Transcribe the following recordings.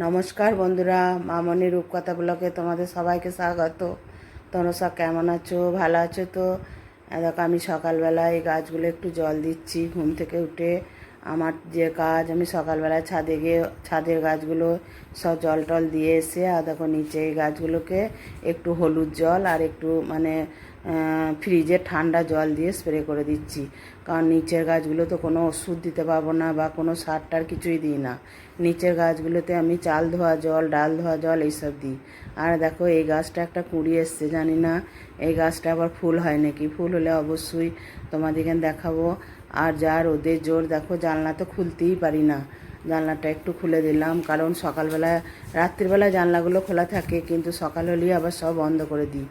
নমস্কার বন্ধুরা, মামনি রূপকথা ব্লকে তোমাদের সবাইকে স্বাগত। তোমরা সব কেমন আছো? ভালো আছো তো? দেখো, আমি সকালবেলায় এই গাছগুলো একটু জল দিচ্ছি, ঘুম থেকে উঠে আমার যে কাজ, আমি সকালবেলায় ছাদে গিয়ে, ছাদের গাছগুলো সব জল টল দিয়ে এসে, আর দেখো নিচে এই গাছগুলোকে একটু হলুদ জল আর একটু মানে ফ্রিজে ঠান্ডা জল দিয়ে স্প্রে করে দিচ্ছি। কারণ নিচের গাছগুলো তো কোনো ওষুধ দিতে পারব না বা কোনো সার টার কিছুই দিই না। নিচের গাছগুলোতে আমি চাল ধোয়া জল, ডাল ধোয়া জল এইসব দিই। আর দেখো এই গাছটা একটা কুড়ি এসছে, জানি না, এই গাছটা আবার ফুল হয় নাকি? ফুল হলে অবশ্যই তোমাদেরকে দেখাবো। আর যা রোদের জোর, দেখো জানলা তো খুলতেই পারি না। জানলাটা একটু খুলে দিলাম, কারণ সকালবেলা, রাত্রিবেলা জানলাগুলো খোলা থাকে, কিন্তু সকাল হলেই আবার সব বন্ধ করে দিই।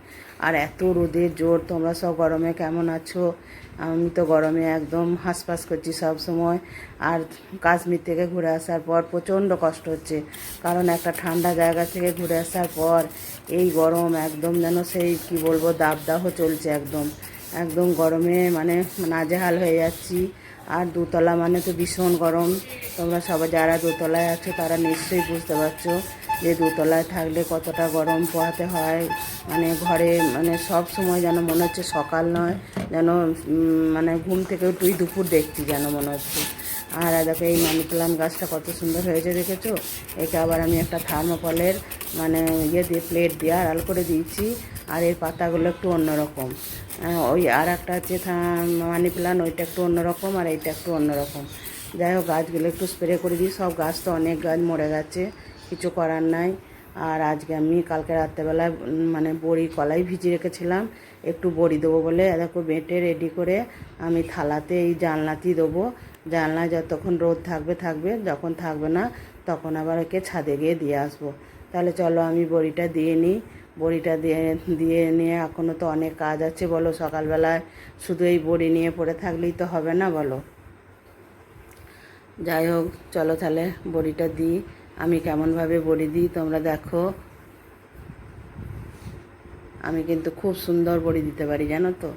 আর এত রোদের জোর, তোমরা সব গরমে কেমন আছো? আমি তো গরমে একদম হাঁসফাঁস করছি সব সময়। আর কাশ্মীর থেকে ঘুরে আসার পর প্রচণ্ড কষ্ট হচ্ছে, কারণ একটা ঠান্ডা জায়গা থেকে ঘুরে আসার পর এই গরম একদম যেন সেই, কি বলব, দাবদাহ চলছে একদম। একদম গরমে মানে নাজেহাল হয়ে যাচ্ছি। আর দোতলা মানে তো ভীষণ গরম। তোমরা সবাই যারা দোতলায় আছো, তারা নিশ্চয়ই বুঝতে পারছ যে দোতলায় থাকলে কতটা গরম পোহাতে হয়। মানে ঘরে মানে সব সময় যেন মনে হচ্ছে সকাল নয়, যেন মানে ঘুম থেকে তুই দুপুর দেখছি যেন মনে হচ্ছে। আর দেখো এই মানি প্লান্ট গাছটা কত সুন্দর হয়েছে দেখেছ? একে আবার আমি একটা থার্মোকলের মানে ইয়ে দিয়ে প্লেট দিয়ে আড়াল করে দিয়েছি, আর এর পাতাগুলো একটু অন্যরকম। ওই আর একটা আছে মানি প্লান্ট ওইটা একটু অন্যরকম আর এইটা একটু অন্যরকম। যাই হোক, গাছগুলো একটু স্প্রে করে দিই। সব গাছ তো অনেক গাছ মরে গেছে, কিছু করার নাই। আর আজকে আমি কালকে রাত্রেবেলায় মানে বড়ি কলাই ভিজিয়ে রেখেছিলাম, একটু বড়ি দেবো বলে, দেখো বেটে রেডি করে আমি থালাতে এই জানলাতেই দেবো। জানলায় যতক্ষণ রোদ থাকবে থাকবে, যখন থাকবে না, তখন আবার একে ছাদে গিয়ে দিয়ে আসব। তাহলে চলো আমি বড়িটা দিয়ে নিই। বড়িটা দিয়ে দিয়ে নিয়ে এখনও তো অনেক কাজ আছে বলো সকালবেলায়। শুধু এই বড়ি নিয়ে পড়ে থাকলেই তো হবে না বলো? যাই হোক, চলো তাহলে বড়িটা দিই। আমি কেমনভাবে বড়ি দিই তোমরা দেখো। আমি কিন্তু খুব সুন্দর বড়ি দিতে পারি, জানো তো?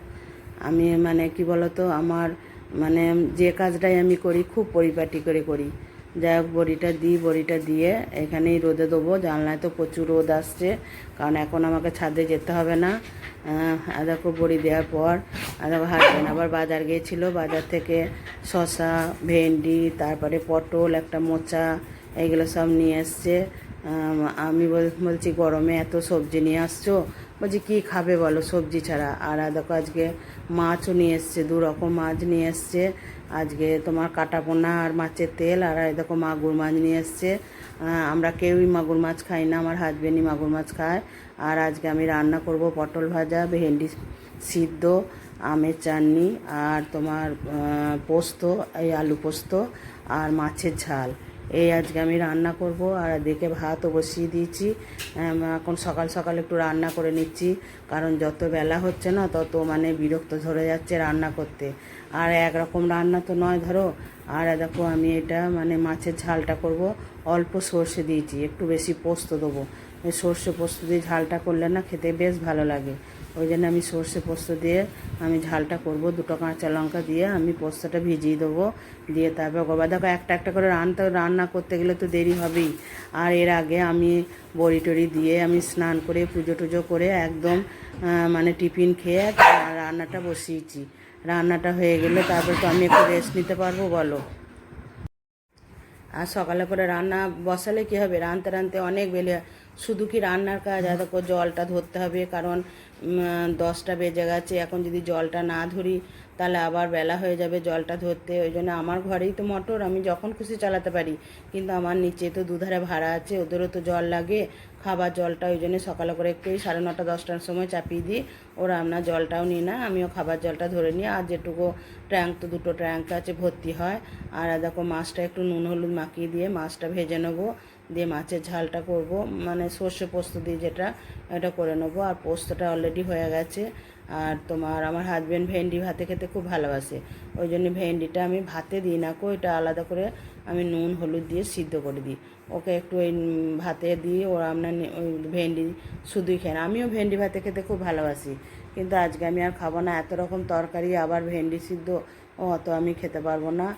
আমি মানে কি বলতো, আমার মানে যে কাজটাই আমি করি, খুব পরিপাটি করে করি। যাই হোক, বড়িটা দিই, বড়িটা দিয়ে এখানেই রোদে দেবো জানলায় তো প্রচুর রোদ আসছে, কারণ এখন আমাকে ছাদে যেতে হবে না। আর বড়ি দেওয়ার পর আর দেখো হাসবেন আবার বাজার গিয়েছিল, বাজার থেকে শশা ভেন্ডি, তারপরে পটল, একটা মোচা, এইগুলো সব নিয়ে এসছে। আমি বল- বলছি, গরমে এত সবজি নিয়ে আসছো? বলছি, কী খাবে বলো সবজি ছাড়া? আর দেখো আজকে মাছও নিয়ে এসছে, দু রকম মাছ নিয়ে এসছে। আজকে তোমার কাটা পোনা আর মাছের তেল, আর দেখো মাগুর মাছ নিয়ে এসছে। আমরা কেউই মাগুর মাছ খাই না, আমার হাজবেন্ডই মাগুর মাছ খায়। আর আজকে আমি রান্না করব পটল ভাজা, ভেন্ডি সিদ্ধ, আমের চাটনি, আর তোমার পোস্ত, এই আলু পোস্ত, আর মাছের ঝাল। এই আজকে আমি রান্না করব আর দেখে ভাতও বসিয়ে দিয়েছি। এখন সকাল সকাল একটু রান্না করে নিচ্ছি, কারণ যত বেলা হচ্ছে না তত মানে বিরক্ত ধরে যাচ্ছে রান্না করতে। আর একরকম রান্না তো নয় ধরো আর দেখো আমি এটা মানে মাছের ঝালটা করব। অল্প সর্ষে দিয়েছি, একটু বেশি পোস্ত দেবো। সর্ষে পোস্ত দিয়ে ঝালটা করলে না খেতে বেশ ভালো লাগে। ওই জন্য আমি সর্ষে পোস্ত দিয়ে আমি ঝালটা করব। দুটো কাঁচা লঙ্কা দিয়ে আমি পোস্তটা ভিজিয়ে দেবো। দিয়ে তারপর গোবা দেখো একটা একটা করে রান্না রান্না করতে গেলে তো দেরি হবেই। আর এর আগে আমি বড়ি টড়ি দিয়ে আমি স্নান করে, পুজো টুজো করে একদম মানে টিফিন খেয়ে রান্নাটা বসিয়েছি। রান্নাটা হয়ে গেলে তারপর তো আমি একটু রেস্ট নিতে পারব, বলো। আর সকালে করে রান্না বসালে কি হবে? রানতে রানতে অনেক বেলে। শুধু কি রান্নার কাজ? এত জলটা ধরতে হবে, কারণ দশটা বেজে গেছে। এখন যদি জলটা না ধরি, তাহলে আবার বেলা হয়ে যাবে জলটা ধরতে। ওই জন্য আমার ঘরেই তো মোটর, আমি যখন খুশি চালাতে পারি। কিন্তু আমার নিচে তো দুধারে ভাড়া আছে, ওদেরও তো জল লাগে, খাবার জলটা ওই জন্য সকালে করে একটু সাড়ে নটা, দশটার সময় চাপিয়ে দিই। ওরা আমরা জলটাও নিই না, আমিও খাবার জলটা ধরে নিই। আর যেটুকু ট্যাঙ্ক, তো দুটো ট্যাঙ্ক আছে, ভর্তি হয়। আর দেখো মাছটা একটু নুন, হলুদ মাখিয়ে দিয়ে মাছটা ভেজে নেব। দিয়ে মাছের ঝালটা করব। মানে সর্ষে পোস্ত দিয়ে যেটা এটা করে নেব। আর পোস্তটা অলরেডি হয়ে গেছে। আর তোমার আমার হাজব্যান্ড ভেন্ডি ভাতে খেতে খুব ভালোবাসে। ওই জন্য ভেন্ডিটা আমি ভাতে দিই না কো, এটা আলাদা করে আমি নুন, হলুদ দিয়ে সিদ্ধ করে দিই। ওকে একটু ওই ভাতে দিই ওরা আপনার ওই ভেন্ডি শুধুই না, আমিও ভেন্ডি ভাতে খেতে খুব ভালোবাসি। কিন্তু আজকে আমি আর খাব না, এত রকম তরকারি, আবার ভেন্ডি সিদ্ধ ও অত আমি খেতে পারব না।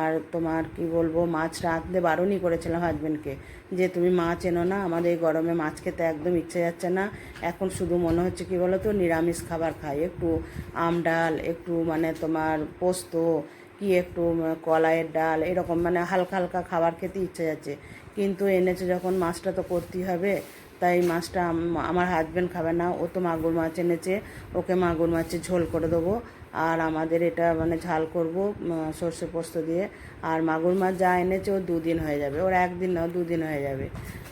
আর তোমার কি বলব, মাছ রাঁধতে বারণই করেছিলাম হাজব্যান্ডকে যে তুমি মাছ এনো না, আমাদের এই গরমে মাছ খেতে একদম ইচ্ছে যাচ্ছে না। এখন শুধু মনে হচ্ছে কি বলো তো নিরামিষ খাবার খাই। একটু আম ডাল, একটু মানে তোমার পোস্ত, কি একটু কলাইয়ের ডাল, এরকম মানে হালকা হালকা খাবার খেতে ইচ্ছে যাচ্ছে। কিন্তু এনেছে যখন মাছটা তো করতেই হবে, তাই মাছটা আমার হাজব্যান্ড খাবে না। ও তো মাগুর মাছ এনেছে, ওকে মাগুর মাছের ঝোল করে দেবো। আর আমাদের এটা মানে ঝাল করব সর্ষে পোস্ত দিয়ে। আর মাগুর মাছ যা এনেছে ও দুদিন হয়ে যাবে। ওর একদিন না, দুদিন হয়ে যাবে।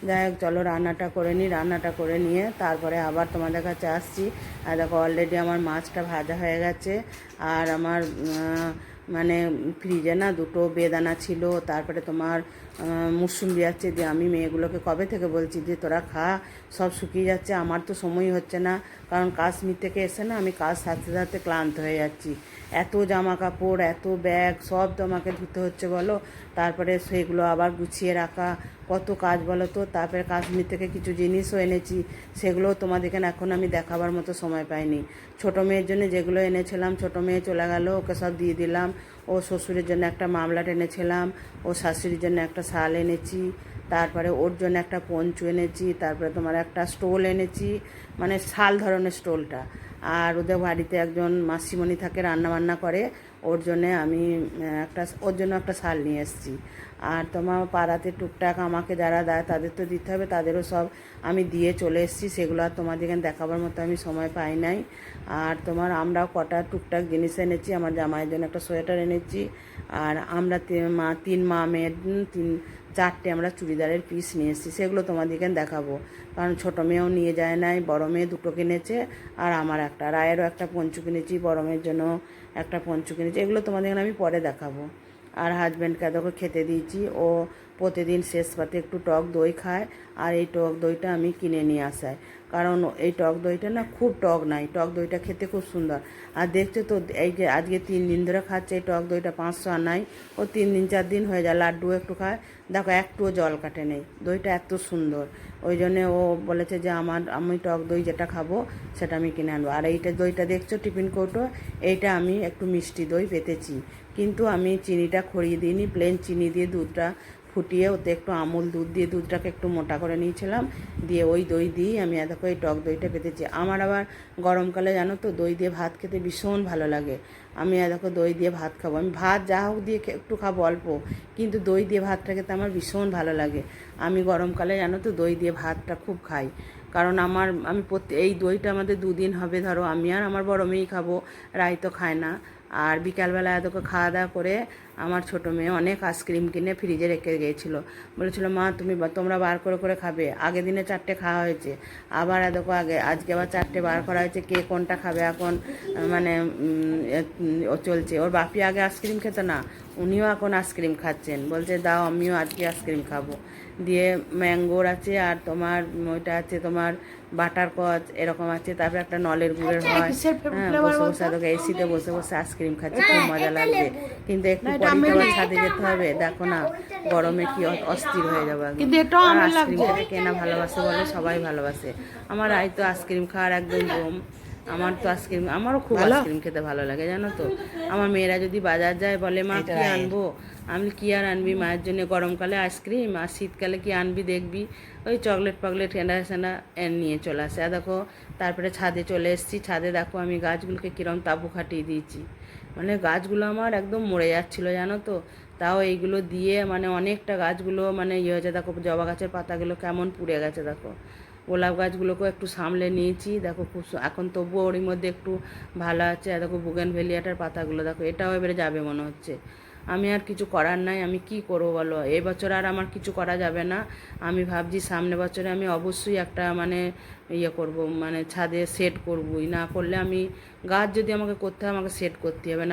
যাই হোক, চলো রান্নাটা করে নিই রান্নাটা করে নিয়ে তারপরে আবার তোমাদের কাছে আসছি। আর দেখো অলরেডি আমার মাছটা ভাজা হয়ে গেছে। আর আমার মানে ফ্রিজে না দুটো বেদানা ছিল। তারপরে তোমার মুসুম্বি আছে দিয়ে আমি মেয়েগুলোকে কবে থেকে বলছি যে তোরা খা, সব শুকিয়ে যাচ্ছে, আমার তো সময় হচ্ছে না। কারণ কাশ্মীর থেকে এসে না আমি কাজ সারতে সারতে ক্লান্ত হয়ে যাচ্ছি। এত জামা কাপড়, এত ব্যাগ, সব তো আমাকে ধুতে হচ্ছে বলো। তারপরে সেগুলো আবার গুছিয়ে রাখা। কত কাজ বলো তো? তারপরে কাশ্মীর থেকে কিছু জিনিসও এনেছি। সেগুলোও তোমাদেরকে এখন আমি দেখাবার মতো সময় পাইনি। ছোটো মেয়ের জন্য যেগুলো এনেছিলাম, ছোটো মেয়ে চলে গেল, ওকে সব দিয়ে দিলাম। ও শ্বশুরের জন্য একটা মামলা টেনেছিলাম, ও শাশুড়ির জন্য একটা শাল এনেছি, তারপরে ওর জন্য একটা পঞ্চু এনেছি, তারপরে তোমার একটা স্টোল এনেছি মানে শাল ধরনের স্টোলটা। আর ওদের বাড়িতে একজন মাসিমণি থাকে রান্না বান্না করে, ওর জন্যে আমি একটা, ওর জন্য একটা শাল নিয়ে এসেছি। আর তোমার পাড়াতে টুকটাক আমাকে যারা দেয় তাদের তো দিতে হবে, তাদেরও সব আমি দিয়ে চলে এসেছি, সেগুলো আর তোমাদেরকে দেখাবার মতো আমি সময় পাই নাই। আর তোমার আমরাও কটা টুকটাক জিনিস এনেছি, আমার জামাইয়ের জন্য একটা সোয়েটার এনেছি, আর আমরা মা, তিন মা মেয়ের, তিন, চারটে আমরা চুড়িদারের পিস নিয়ে এসেছি, সেগুলো তোমাদেরকে দেখাবো। কারণ ছোটো মেয়েও নিয়ে যায় নাই, বড় মেয়ে দুটো কিনেছে, আর আমার একটা রায়েরও একটা পঞ্চু কিনেছি বড়ো মেয়ের জন্য একটা পঞ্চু কিনেছি এগুলো তোমাদের আমি পরে দেখাবো। আর হাজব্যান্ডকে দেখো খেতে দিয়েছি। ও প্রতিদিন শেষ পাতে একটু টক দই খায় আর এই টক দইটা আমি কিনে নিয়ে আসাই কারণ এই টক দইটা না খুব টক নাই, টক দইটা খেতে খুব সুন্দর। আর দেখছ তো, এই যে আজকে তিন দিন ধরে খাচ্ছে এই টক দইটা পাঁচশো আর নাই, ও তিন দিন, চার দিন হয়ে যায় লাড্ডু একটু খায়। দেখো, একটুও জল কাটে নেই, দইটা এত সুন্দর। ওই জন্যে ও বলেছে যে আমার, আমি টক দই যেটা খাব সেটা আমি কিনে আনব। আর এইটা দইটা দেখছ, টিফিন কৌটো, এইটা আমি একটু মিষ্টি দই পেতেছি। কিন্তু আমি চিনিটা খড়িয়ে দিইনি প্লেন চিনি দিয়ে দুধটা ফুটিয়ে ওতে একটু আমুল দুধ দিয়ে দুধটাকে একটু মোটা করে নিয়েছিলাম। দিয়ে ওই দই দিয়েই আমি দেখো এই টক দইটা পেতেছি আমার আবার গরমকালে জানো তো, দই দিয়ে ভাত খেতে ভীষণ ভালো লাগে। আমি দেখো দই দিয়ে ভাত খাব। আমি ভাত যা হোক দিয়ে একটু খাব অল্প, কিন্তু দই দিয়ে ভাতটা খেতে আমার ভীষণ ভালো লাগে। আমি গরমকালে জানো তো দই দিয়ে ভাতটা খুব খাই। কারণ আমার, আমি প্রত্যেক এই দইটা আমাদের দুদিন হবে ধরো, আমি আর আমার বড় মেয়েই খাব, রাই তো খায় না। আর বিকালবেলা এতকে খাওয়া দাওয়া করে আমার ছোটো মেয়ে অনেক আইসক্রিম কিনে ফ্রিজে রেখে গিয়েছিল। বলেছিল মা তুমি তোমরা বার করে করে খাবে। আগের দিনে চারটে খাওয়া হয়েছে। আবার এতকে আগে আজকে আবার চারটে বার করা হয়েছে কে কোনটা খাবে এখন মানে ও চলছে। ওর বাপি আগে আইসক্রিম খেত না উনিও এখন আইসক্রিম খাচ্ছেন। বলছে দাও আমিও আজকে আইসক্রিম খাব। দিয়ে ম্যাঙ্গোর আছে আর তোমার ওইটা আছে তোমার বাটার কচ এরকম আছে। তারপরে একটা নলের গুড়ের হয়। হ্যাঁ বসে বসে এসিতে বসে বসে আইসক্রিম খাচ্ছে খুব মজা লাগবে। কিন্তু একটু তো ছাদে যেতে হবে। দেখো না গরমে কি অস্থির হয়ে যাবে কিন্তু এটাও আমার কেনা ভালোবাসে বলে সবাই ভালোবাসে। আমার আই তো আইসক্রিম খাওয়ার একদম জম আমার তো আইসক্রিম আমারও খুব আইসক্রিম খেতে ভালো লাগে জানো তো? আমার মেয়েরা যদি বাজার যায় বলে মা কি আনব? আমি কি আর আনবি মায়ের জন্য? গরমকালে আইসক্রিম আর শীতকালে কি আনবি দেখবি? ওই চকলেট ফকলেট ঠেন্ডা এর নিয়ে চলে আসে। আর দেখো তারপরে ছাদে চলে এসেছি। ছাদে দেখো আমি গাছগুলোকে কিরম তাবু খাটিয়ে দিয়েছি। মানে গাছগুলো আমার একদম মরে যাচ্ছিল, জানো তো? তাও এইগুলো দিয়ে মানে অনেকটা গাছগুলো মানে ইয়ে হয়েছে, দেখো জবা গাছের পাতাগুলো কেমন পুড়ে গেছে, দেখো। গোলাপ গাছগুলোকেও একটু সামলে নিয়েছি, দেখো খুব এখন তবুও ওরই মধ্যে একটু ভালো আছে দেখো বুগেন ভেলিয়াটার পাতাগুলো, দেখো এটাও এবারে যাবে মনে হচ্ছে। আমি আর কিছু করার নাই, আমি কি করব বলো? এই বছর আর আমার কিছু করা যাবে না। আমি ভাবছি সামনে বছরে আমি অবশ্যই একটা মানে ইয়ে করব মানে ছাদে সেট করবই। না করলে আমি গাছ যদি আমাকে করতে হয়, আমাকে সেট করতে হবে। না